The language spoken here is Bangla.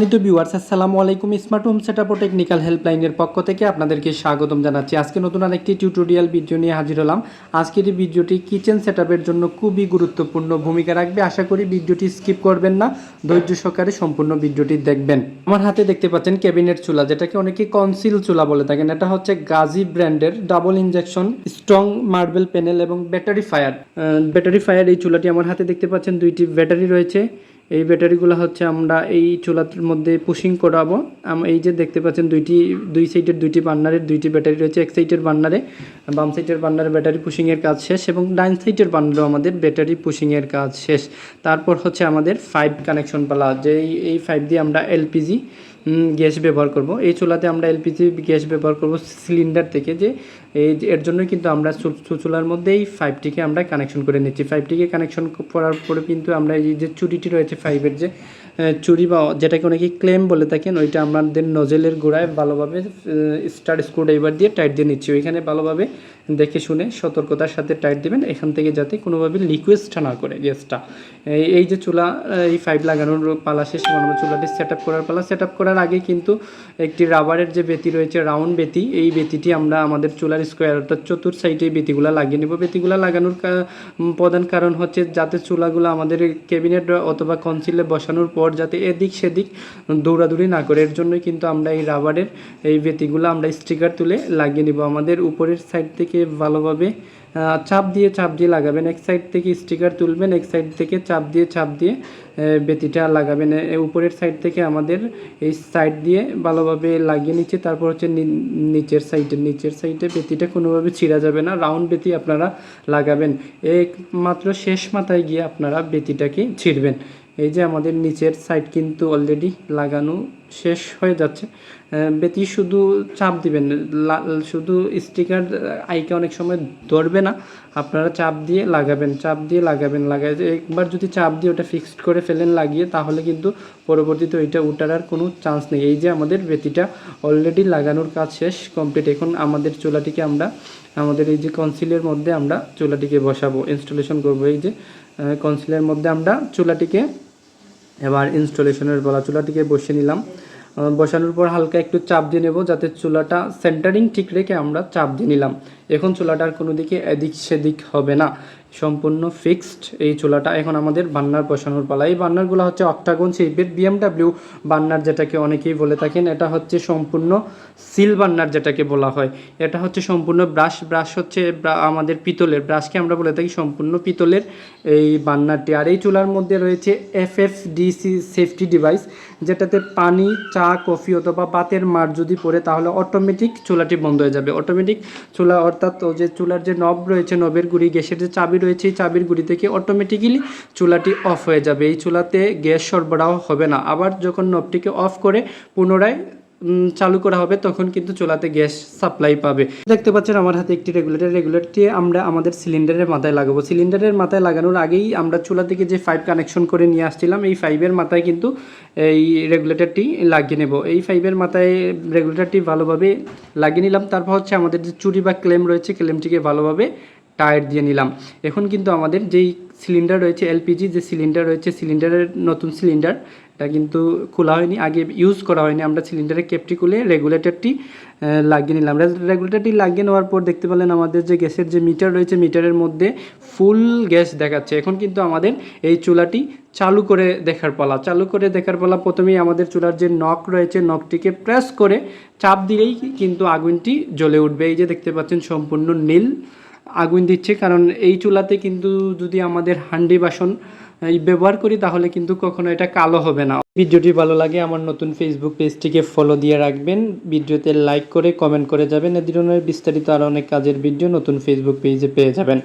সম্মানিত ভিউয়ার্স আসসালামু আলাইকুম। স্মার্ট হোম সেটআপ ও টেকনিক্যাল হেল্পলাইনের পক্ষ থেকে আপনাদেরকে স্বাগতম জানাচ্ছি। আজকে নতুন আরেকটি টিউটোরিয়াল ভিডিও নিয়ে হাজির হলাম। আজকের এই ভিডিওটি কিচেন সেটআপের জন্য খুবই গুরুত্বপূর্ণ ভূমিকা রাখবে। আশা করি ভিডিওটি স্কিপ করবেন না। ধৈর্য সহকারে সম্পূর্ণ ভিডিওটি দেখবেন। আমার হাতে দেখতে পাচ্ছেন ক্যাবিনেট চুলা, যেটাকে অনেকে কনসিল চুলা বলে থাকেন। এটা হচ্ছে গাজী ব্র্যান্ডের double injection strong marble panel এবং ব্যাটারি ফায়ার ব্যাটারি ফায়ার এই চুলাটি আমার হাতে দেখতে পাচ্ছেন। দুইটি ব্যাটারি রয়েছে। এই ব্যাটারিগুলো হচ্ছে আমরা এই চুলার মধ্যে পুশিং করাবো। এই যে দেখতে পাচ্ছেন দুইটি, দুই সাইডের দুইটি বার্নারের দুইটি ব্যাটারি রয়েছে। এক সাইডের বার্নারে, বাম সাইডের বার্নারে ব্যাটারি পুশিংয়ের কাজ শেষ এবং ডাইন সাইডের বার্নারেও আমাদের ব্যাটারি পুশিংয়ের কাজ শেষ। তারপর হচ্ছে আমাদের ফাইভ কানেকশন পালা যে এই ফাইভ দিয়ে আমরা এলপিজি গ্যাস ব্যবহার করব। এই চুলাতে আমরা এলপিজি গ্যাস ব্যবহার করব সিলিন্ডার থেকে যে এই এর জন্য কিন্তু আমরা চুলার মধ্যে এই ফাইভটিকে আমরা কানেকশন করে নিচ্ছি। ফাইভটিকে কানেকশন করার পরে কিন্তু আমরা এই যে চুরিটি রয়েছে ফাইভের যে চুরি বা যেটাকে অনেকে ক্লেম বলে থাকেন, ওইটা আমাদের নজেলের গোড়ায় ভালোভাবে স্টার স্ক্রুড্রাইভার দিয়ে টাইট দিয়ে নিচ্ছি। ওইখানে ভালোভাবে দেখে শুনে সতর্কতার সাথে টাইট দিবেন। এখান থেকে যাতে কোনোভাবে লিকুইডটা না করে গ্যাসটা। এই যে চুলা, এই ফাইভ লাগানোর পালা শেষ আমরা চুলাটি সেট করার পালা। সেট করার আগে কিন্তু একটি রাবারের যে বেতি রয়েছে রাউন্ড বেতি, এই বেতিটি আমরা আমাদের চুলার স্কোয়ার অর্থাৎ চতুর সাইডে বেতিগুলো লাগিয়ে নেব। বেতিগুলো লাগানোর প্রধান কারণ হচ্ছে যাতে চুলাগুলো আমাদের ক্যাবিনেট অথবা কনসিলে বসানোর পর যাতে এদিক সেদিক দৌড়াদৌড়ি না করে। এর জন্যই কিন্তু আমরা এই রাবারের এই বেতিগুলো আমরা স্টিকার তুলে লাগিয়ে নেব। আমাদের উপরের সাইড থেকে ভালোভাবে আহ, চাপ দিয়ে চাপ দিয়ে লাগাবেন। এক সাইড থেকে স্টিকার তুলবেন এক সাইড থেকে চাপ দিয়ে চাপ দিয়ে বেতিটা লাগাবেন। উপরের সাইড থেকে আমাদের এই সাইড দিয়ে ভালোভাবে লাগিয়ে নিচ্ছে। তারপর হচ্ছে নিচের সাইডে নিচের সাইডে বেতিটা কোনোভাবে ছিঁড়া যাবে না। রাউন্ড বেতি আপনারা লাগাবেন। একমাত্র শেষ মাথায় গিয়ে আপনারা বেতিটাকে ছিঁড়বেন। এই যে আমাদের নিচের সাইড কিন্তু অলরেডি লাগানো শেষ হয়ে যাচ্ছে। বেতি শুধু চাপ দিবেন শুধু স্টিকার আইকে অনেক সময় ধরবে না। আপনারা চাপ দিয়ে লাগাবেন, চাপ দিয়ে লাগাবেন লাগাই একবার যদি চাপ দিয়ে ওটা ফিক্সড করে ফেলেন লাগিয়ে, তাহলে কিন্তু পরবর্তীতে ওইটা উঠার আর কোনো চান্স নেই। এই যে আমাদের বেতিটা অলরেডি লাগানোর কাজ শেষ কমপ্লিট এখন আমাদের চুলাটিকে আমরা, আমাদের এই যে কনসিলের মধ্যে আমরা চুলাটিকে বসাবো ইনস্টলেশন করব। এই যে কনসিলের মধ্যে আমরা চুলাটিকে এবার ইনস্টলেশনের বলা চুলাটিকে বসিয়ে নিলাম। বসানোর পর হালকা একটু চাপ দিয়ে নেব যাতে চুলাটা সেন্টারিং ঠিক রেখে আমরা চাপ দিয়ে নিলাম। এখন চুলাটার কোনো দিকে এদিক সেদিক হবে না। সম্পূর্ণ ফিক্সড এই চুলাটা। এখন আমাদের বান্নার বসানোর পালা এই বান্নারগুলো হচ্ছে অক্টাগন শেপের বিএমডাব্লিউ বান্নার যেটাকে অনেকেই বলে থাকেন। এটা হচ্ছে সম্পূর্ণ সিল বান্নার যেটাকে বলা হয়। এটা হচ্ছে সম্পূর্ণ ব্রাশ। ব্রাশ হচ্ছে আমাদের পিতলের। ব্রাশকে আমরা বলে থাকি সম্পূর্ণ পিতলের এই বান্নারটি। আর এই চুলার মধ্যে রয়েছে F F DC safety device যেটাতে পানি, চা, কফি অথবা পাতের মার যদি পড়ে, তাহলে অটোমেটিক চুলাটি বন্ধ হয়ে যাবে। অটোমেটিক চুলা অর্থাৎ যে চুলার যে নব রয়েছে নবের গুড়ি, গ্যাসের যে চাবি রয়েছে এই চাবির গুড়ি থেকে অটোমেটিক্যালি চুলাটি অফ হয়ে যাবে। এই চুলাতে গ্যাস সরবরাহ হবে না। আবার যখন নবটিকে অফ করে পুনরায় চালু করা হবে, তখন কিন্তু চুলাতে গ্যাস সাপ্লাই পাবে। দেখতে পাচ্ছেন আমার হাতে একটি রেগুলেটর রেগুলেটরটি আমরা আমাদের সিলিন্ডারের মাথায় লাগাবো। সিলিন্ডারের মাথায় লাগানোর আগেই আমরা চুলা থেকে যে ফাইভ কানেকশন করে নিয়ে আসছিলাম, এই ফাইভের মাথায় কিন্তু এই রেগুলেটরটি লাগিয়ে নেব। এই ফাইভের মাথায় রেগুলেটরটি ভালোভাবে লাগিয়ে নিলাম। তারপর হচ্ছে আমাদের যে চুরি বা ক্লেম রয়েছে ক্লেমটিকে ভালোভাবে টায়ার দিয়ে নিলাম। এখন কিন্তু আমাদের যেই সিলিন্ডার রয়েছে এলপিজি যে সিলিন্ডার রয়েছে সিলিন্ডারের নতুন সিলিন্ডার এটা কিন্তু খোলা হয়নি। আগে ইউজ করা হয়নি। আমরা সিলিন্ডারের কেপটি খুলে রেগুলেটরটি লাগিয়ে নিলাম। রেগুলেটরটি লাগিয়ে নেওয়ার পর দেখতে পেলেন আমাদের যে গ্যাসের যে মিটার রয়েছে মিটারের মধ্যে ফুল গ্যাস দেখাচ্ছে। এখন কিন্তু আমাদের এই চুলাটি চালু করে দেখার পালা। চালু করে দেখার পালা প্রথমেই আমাদের চুলার যে নখ রয়েছে নখটিকে প্রেস করে চাপ দিলেই কিন্তু আগুনটি জ্বলে উঠবে। এই যে দেখতে পাচ্ছেন, সম্পূর্ণ নীল। আগুন দিচ্ছে, কারণ এই চুলাতে কিন্তু যদি আমাদের হান্ডি বাসন ব্যবহার করি, তাহলে কিন্তু কখনো এটা কালো হবে না। ভিডিওটি ভালো লাগে, আমার নতুন ফেসবুক পেজটিকে ফলো দিয়ে রাখবেন। ভিডিওতে লাইক করে কমেন্ট করে যাবেন। এ ধরনের বিস্তারিত আর অনেক কাজের ভিডিও নতুন ফেসবুক পেজে পেয়ে যাবেন।